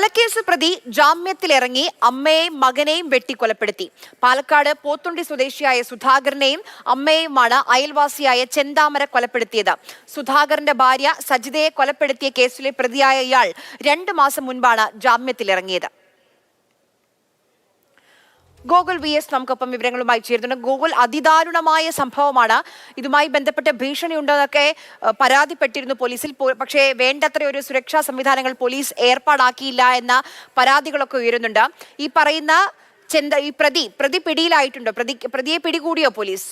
കൊലക്കേസ് പ്രതി ജാമ്യത്തിലിറങ്ങി അമ്മയെയും മകനെയും വെട്ടിക്കൊലപ്പെടുത്തി. പാലക്കാട് പോത്തുണ്ടി സ്വദേശിയായ സുധാകരനെയും അമ്മയെയുമാണ് അയൽവാസിയായ ചെന്താമര കൊലപ്പെടുത്തിയത്. സുധാകരന്റെ ഭാര്യ സജിതയെ കൊലപ്പെടുത്തിയ കേസിലെ പ്രതിയായ ഇയാൾ രണ്ടു മാസം മുൻപാണ് ജാമ്യത്തിലിറങ്ങിയത്. ഗോകുൽ വി എസ് നമുക്കൊപ്പം വിവരങ്ങളുമായി ചേരുന്നുണ്ട്. ഗോകുൽ അതിദാരുണമായ സംഭവമാണ്. ഇതുമായി ബന്ധപ്പെട്ട് ഭീഷണി ഉണ്ടെന്നൊക്കെ പരാതിപ്പെട്ടിരുന്നു പോലീസിൽ. പക്ഷേ വേണ്ടത്ര ഒരു സുരക്ഷാ സംവിധാനങ്ങൾ പോലീസ് ഏർപ്പാടാക്കിയില്ല എന്ന പരാതികളൊക്കെ ഉയരുന്നുണ്ട്. ഈ പറയുന്ന ചെന്ത ഈ പ്രതി പ്രതി പിടിയിലായിട്ടുണ്ടോ? പ്രതി പ്രതിയെ പിടികൂടിയോ പോലീസ്?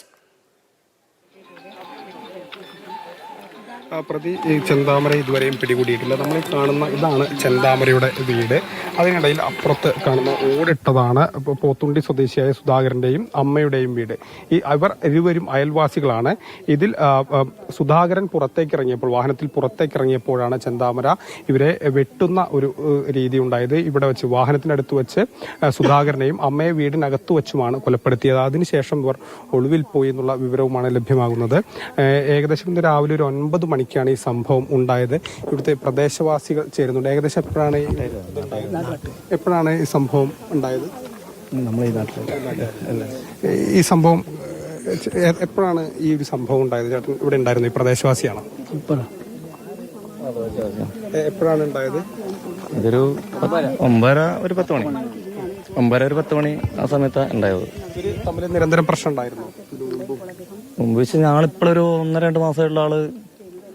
പ്രതി ചെന്താമര ഇതുവരെയും പിടികൂടിയിട്ടില്ല. നമ്മൾ കാണുന്ന ഇതാണ് ചെന്താമരയുടെ വീട്. അതിനിടയിൽ അപ്പുറത്ത് കാണുന്ന ഓടിട്ടതാണ് പോത്തുണ്ടി സ്വദേശിയായ സുധാകരന്റെയും അമ്മയുടെയും വീട്. ഈ അവർ ഇരുവരും അയൽവാസികളാണ്. ഇതിൽ സുധാകരൻ പുറത്തേക്ക് ഇറങ്ങിയപ്പോൾ വാഹനത്തിൽ പുറത്തേക്ക് ഇറങ്ങിയപ്പോഴാണ് ചെന്താമര ഇവരെ വെട്ടുന്ന ഒരു രീതി ഉണ്ടായത്. ഇവിടെ വെച്ച് വാഹനത്തിനടുത്ത് വെച്ച് സുധാകരനെയും അമ്മയെ വീടിനകത്ത് വെച്ചുമാണ് കൊലപ്പെടുത്തിയത്. അതിനുശേഷം ഇവർ ഒളിവിൽ പോയി എന്നുള്ള വിവരവുമാണ് ലഭ്യമാകുന്നത്. ഏകദേശം രാവിലെ ഒരു ഒൻപത് മണിക്കാണ് ഈ സംഭവം ഉണ്ടായത്. ഇവിടുത്തെ പ്രദേശവാസികൾ ചേരുന്നുണ്ട്. ഏകദേശം എപ്പോഴാണ്? എപ്പോഴാണ് ഈ സംഭവം ഉണ്ടായത്? നമ്മളെ ഈ നാട്ടിലെ ഈ സംഭവം എപ്പോഴാണ് ഈ ഒരു സംഭവം ഉണ്ടായത്? ചേട്ടൻ ഇവിടെ ഉണ്ടായിരുന്നു ഈ പ്രദേശവാസിയാണ്? എപ്പോഴാണ് ഉണ്ടായത്? ഇതൊരു പത്ത്- ഒമ്പതര ഒരു പത്ത് മണി. ഒമ്പതര ഒരു പത്ത് മണി ആ സമയത്താണ് ഉണ്ടായത്. തമ്മിൽ നിരന്തരം പ്രശ്നം ഉണ്ടായിരുന്നു. മുമ്പ്. വെച്ച് ഞങ്ങളിപ്പോഴൊരു ഒന്നര രണ്ട് മാസമായിട്ടുള്ള ആൾ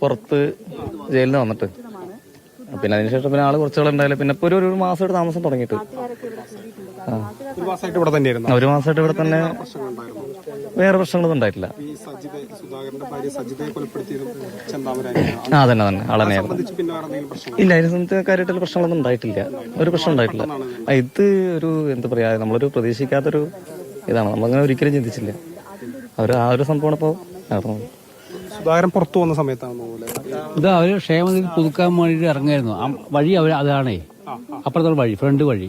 പുറത്ത് ജയിലിൽ നിന്ന് വന്നിട്ട്. പിന്നെ അതിനുശേഷം പിന്നെ ആൾ കുറച്ചുകൾ ഉണ്ടായില്ല. പിന്നെ ഇപ്പൊ ഒരു ഒരു മാസമായിട്ട് താമസം തുടങ്ങിയിട്ട്. ഒരു മാസമായിട്ട് ഇവിടെ തന്നെയായിരുന്നു. ഒരു മാസമായിട്ട് ഇവിടെ തന്നെ വേറെ പ്രശ്നങ്ങളൊന്നും ഉണ്ടായിട്ടില്ല. ആ തന്നെ തന്നെ പ്രശ്നം ഇല്ല അതിനെ സംബന്ധിച്ച് കാര്യമായിട്ടുള്ള പ്രശ്നങ്ങളൊന്നും ഉണ്ടായിട്ടില്ല. ഒരു പ്രശ്നം ഉണ്ടായിട്ടില്ല. ഇത് ഒരു എന്താ പറയാ നമ്മളൊരു പ്രതീക്ഷിക്കാത്തൊരു ഇതാണ്. നമ്മളങ്ങനെ ഒരിക്കലും ചിന്തിച്ചില്ല. അവർ ആ ഒരു സംഭവമാണ് ഇപ്പോൾ നടന്നത്. സുധാകരൻ പുറത്തു വന്ന സമയത്താണ് ഇത് അവർ ക്ഷേമനിധി പുതുക്കാൻ വേണ്ടിട്ട് ഇറങ്ങായിരുന്നു. ആ വഴി അവർ അതാണേ. അപ്പുറത്തുള്ള വഴി ഫ്രണ്ട് വഴി.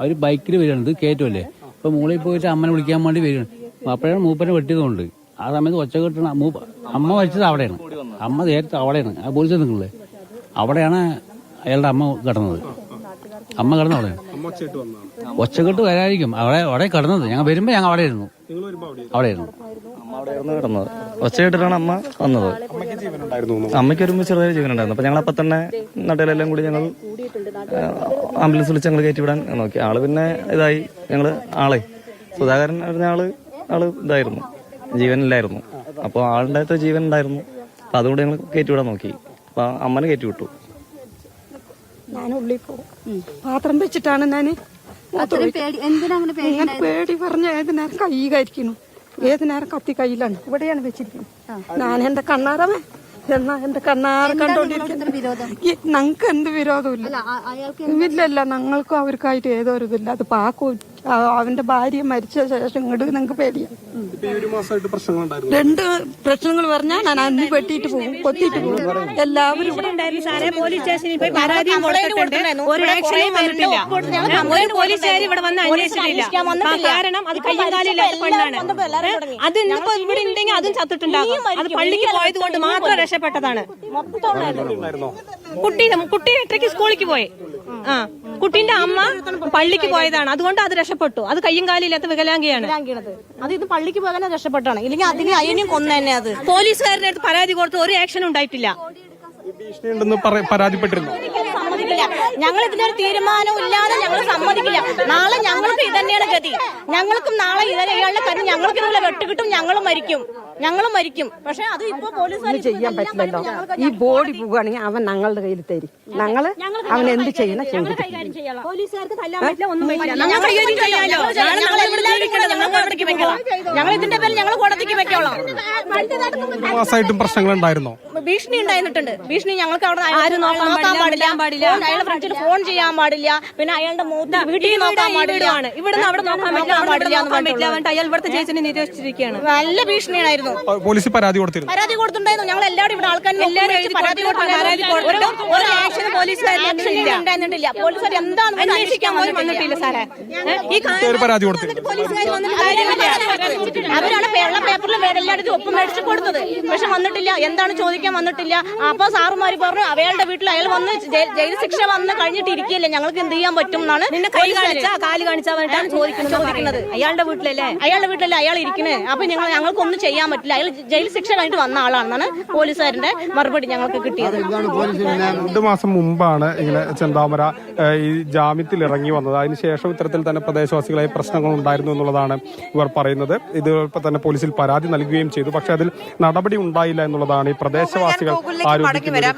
അവർ ബൈക്കിൽ വരികയാണ്. ഇത് കയറ്റുമല്ലേ? അപ്പൊ മുകളിൽ പോയിട്ട് അമ്മനെ വിളിക്കാൻ വേണ്ടി വരികയാണ്. അപ്പോഴാണ് മൂപ്പനെ വെട്ടിയതുകൊണ്ട്. ആ സമയത്ത് ഒച്ച കെട്ടണ മൂപ്പ അമ്മ മരിച്ചത് അവിടെയാണ്. അമ്മ നേരത്തെ അവിടെയാണ്. ആ പോലീസ് നിങ്ങളെ അവിടെയാണ് അയാളുടെ അമ്മ കിടന്നത്. അമ്മ കിടന്ന അവിടെ അമ്മ ഒച്ചയിട്ട് വന്നതാണ്. ഒച്ചക്കെട്ട് വരായിരിക്കും അവിടെ അവിടെ കിടന്നത്. ഞങ്ങൾ വരുമ്പോ ഞങ്ങൾ അവിടെ വരുമ്പോ അവിടെ അവിടെ ആയിരുന്നു അമ്മ അവിടെയായിരുന്നു കിടന്നത്. ഒച്ച കേട്ടിട്ടാണ് അമ്മ വന്നത്. അമ്മയ്ക്ക് ജീവൻ ഉണ്ടായിരുന്നു അമ്മയ്ക്ക് ഒരു ചെറിയ ജീവനുണ്ടായിരുന്നു. അപ്പൊ ഞങ്ങൾ അപ്പൊ തന്നെ നട്ടയിലെല്ലാം കൂടി ഞങ്ങൾ ആംബുലൻസ് വിളിച്ച് ഞങ്ങൾ കയറ്റിവിടാൻ നോക്കി. ആൾ പിന്നെ ഇതായി. ഞങ്ങൾ ആളെ. സുധാകരൻ പറഞ്ഞ ആൾ ആൾ ഇതായിരുന്നു. ജീവനില്ലായിരുന്നു. അപ്പോൾ ആളുണ്ടായത്തെ ജീവൻ ഉണ്ടായിരുന്നു അപ്പൊ അതുകൊണ്ട് ഞങ്ങൾ കയറ്റിവിടാൻ നോക്കി. അപ്പൊ അമ്മനെ കയറ്റി ഞാൻ ഉള്ളിൽ പോകും പാത്രം വെച്ചിട്ടാണ് ഞാൻ പേടി പറഞ്ഞ ഏത് നേരം കൈ കരിക്കുന്നു. ഏത് നേരം കത്തി കയ്യിലാണ്? ഇവിടെയാണ് വെച്ചിരിക്കുന്നത്. ഞാൻ എന്റെ കണ്ണാറമേ എന്നാ എന്റെ കണ്ണാറ് കണ്ടോണ്ടിരിക്കുന്നത് ഞങ്ങൾക്ക് എന്ത് വിരോധമില്ല ഇല്ലല്ല ഞങ്ങൾക്കും അവർക്കായിട്ട് ഏതോ ഒരു ഇതില്ല അത് പാക്കു അവന്റെ ഭാര്യ മരിച്ച ശേഷം ഇങ്ങോട്ട് ഞങ്ങൾക്ക് പേടിയാണ് ഇപ്പൊ ഈ ഒരു മാസമായിട്ട് പ്രശ്നങ്ങൾ ഉണ്ടായിരുന്നു രണ്ട് പ്രശ്നങ്ങൾ പറഞ്ഞാൽ ഞാൻ അന്ന് വെട്ടിയിട്ട് പോകും കൊത്തിട്ട് പോകും. എല്ലാവരും പോലീസ് സ്റ്റേഷനിൽ പോയി പരാതിയും കൊടുത്തിട്ടുണ്ട്. ഒരു ആക്ഷനും വന്നിട്ടില്ല. ഒരു പോലീസുകാർ ഇവിടെ വന്ന് അന്വേഷിച്ചിട്ടില്ല കാരണം അത് കയ്യും പെണ്ണാണ്? അത് ഇന്നിപ്പോ ഇവിടെ ഉണ്ടെങ്കിൽ അതും ചത്തിട്ടുണ്ടാകും. അത് പള്ളിക്ക് പോയത് കൊണ്ട് മാത്രം രക്ഷപ്പെട്ടതാണ്. കുട്ടി കുട്ടി എട്ടരയ്ക്ക് സ്കൂളിലേക്ക് പോയി. ആ. കുട്ടീന്റെ അമ്മ പള്ളിക്ക് പോയതാണ്. അതുകൊണ്ട് അത് രക്ഷപ്പെട്ടു. അത് കയ്യും കാലില്ലാത്ത ഇല്ലാത്ത വികലാംഗിയാണ്. അത് ഇത് പള്ളിക്ക് പോകാൻ രക്ഷപ്പെട്ടാണ് ഇല്ലെങ്കിൽ അതിന് അയ്യനും കൊന്ന തന്നെ അത്. പോലീസുകാരുടെ അടുത്ത് പരാതി കൊടുത്ത് ഒരു ആക്ഷൻ ഉണ്ടായിട്ടില്ല. ഭീഷണി ഉണ്ടെന്ന് പറ- പരാതിപ്പെട്ടിരുന്നു. ഞങ്ങൾ ഇതിനൊരു തീരുമാനവും ഇല്ലാതെ ഞങ്ങൾ സമ്മതിക്കില്ല. നാളെ ഞങ്ങൾക്ക് ഇത് തന്നെയാണ് ഗതി. ഞങ്ങൾക്കും നാളെ ഇതേ ഇയാളുടെ കാര്യം ഞങ്ങൾക്ക് ഇതുപോലെ വെട്ടുകിട്ടും ഞങ്ങളും മരിക്കും. ഞങ്ങളും മരിക്കും. പക്ഷെ അത് ഇപ്പൊ പോലീസ് ചെയ്യാൻ പറ്റില്ലല്ലോ. ഈ ബോഡി പോവുകയാണെങ്കിൽ അവൻ ഞങ്ങളുടെ കയ്യിൽ തരി ഞങ്ങൾ അവൻ എന്ത് ചെയ്യണം ഞങ്ങൾ ഞങ്ങൾ ഞങ്ങൾ ഞങ്ങൾ ഇതിന്റെ പേരിൽ ഞങ്ങൾ കോടതിക്ക് വെക്കോളാം ഒരു മാസമായിട്ടും പ്രശ്നങ്ങൾ ഉണ്ടായിരുന്നോ ഭീഷണി ഉണ്ടായിരുന്നിട്ടുണ്ട്. ഭീഷണി ഞങ്ങൾക്ക് അവിടെ ആരും നോക്കാൻ പാടില്ല, പാടില്ല. അയാളുടെ ഫ്രണ്ടിൽ ഫോൺ ചെയ്യാൻ പാടില്ല. പിന്നെ അയാളുടെ മൂത്ത വീട്ടിൽ നോക്കാൻ പാടില്ല. ഇവിടുന്ന് അവിടെ നോക്കാൻ പറ്റില്ല അവിടെ ഇവിടെ നോക്കാൻ പറ്റില്ല. എന്നിട്ട് അയാൾ ഇവിടുത്തെ ചേച്ചിനെ നിരോധിച്ചിരിക്കുകയാണ്. നല്ല ഭീഷണിയായിരുന്നു പോലീസിൽ പരാതി കൊടുത്തിരുന്നു. പരാതി കൊടുത്തിട്ടുണ്ടായിരുന്നു. ഞങ്ങൾ എല്ലാവരും ഇവിടെ ആൾക്കാരും പരാതി കൊടുത്തിട്ടുണ്ടായിരുന്നു ഒരു ആക്ഷൻ പോലീസുകാരില്ല ഉണ്ടായിരുന്നിട്ടില്ല പോലീസുകാർ എന്താണ് അന്വേഷിക്കാൻ പോലും വന്നിട്ടില്ല. സാറേ. ഈ പരാതി കൊടുത്തിരുന്നു. അവരാണ് വെള്ള പേപ്പറിൽ എല്ലായിടത്തും ഒപ്പ് മേടിച്ച് കൊടുത്തത്. പക്ഷെ വന്നിട്ടില്ല. എന്താണ് ചോദിക്കാൻ വന്നിട്ടില്ല. അപ്പൊ സാറുമാര് പറഞ്ഞു അയാളുടെ വീട്ടിൽ അയാൾ വന്ന് ജയിൽ ശിക്ഷ വന്ന് കഴിഞ്ഞിട്ട് ഇരിക്കില്ല ഞങ്ങൾക്ക് എന്ത് ചെയ്യാൻ പറ്റും എന്നാണ് നിന്നെ കൈ കാണിച്ചാ കാൽ കാണിച്ചാ ചോദിക്കുന്നത്. അയാളുടെ വീട്ടിലല്ലേ? അയാളുടെ വീട്ടിലല്ലേ അയാൾ ഇരിക്കുന്നത് അപ്പൊ ഞങ്ങൾ ഞങ്ങൾക്കൊന്നും ചെയ്യാൻ പറ്റില്ല. അയാൾ ജയിൽ ശിക്ഷ കഴിഞ്ഞിട്ട് വന്ന ആളാണെന്നാണ് പോലീസുകാരന്റെ മറുപടി ഞങ്ങൾക്ക് കിട്ടിയത്. രണ്ടു മാസം മുമ്പാണ് ഇങ്ങനെ ചെന്താമര ഈ ജാമ്യത്തിൽ ഇറങ്ങി വന്നത്. അതിനുശേഷം ഇത്തരത്തിൽ തന്നെ പ്രദേശവാസികളായി പ്രശ്നങ്ങൾ ഉണ്ടായിരുന്നു എന്നുള്ളതാണ് ഇവർ പറയുന്നത്. ഇത് ഇപ്പൊ തന്നെ പോലീസിൽ പരാതി നൽകുകയും ചെയ്തു. പക്ഷെ അതിൽ നടപടി ഉണ്ടായില്ല എന്നുള്ളതാണ് ഈ പ്രദേശവാസികൾ ആരോപിക്കുന്നത്.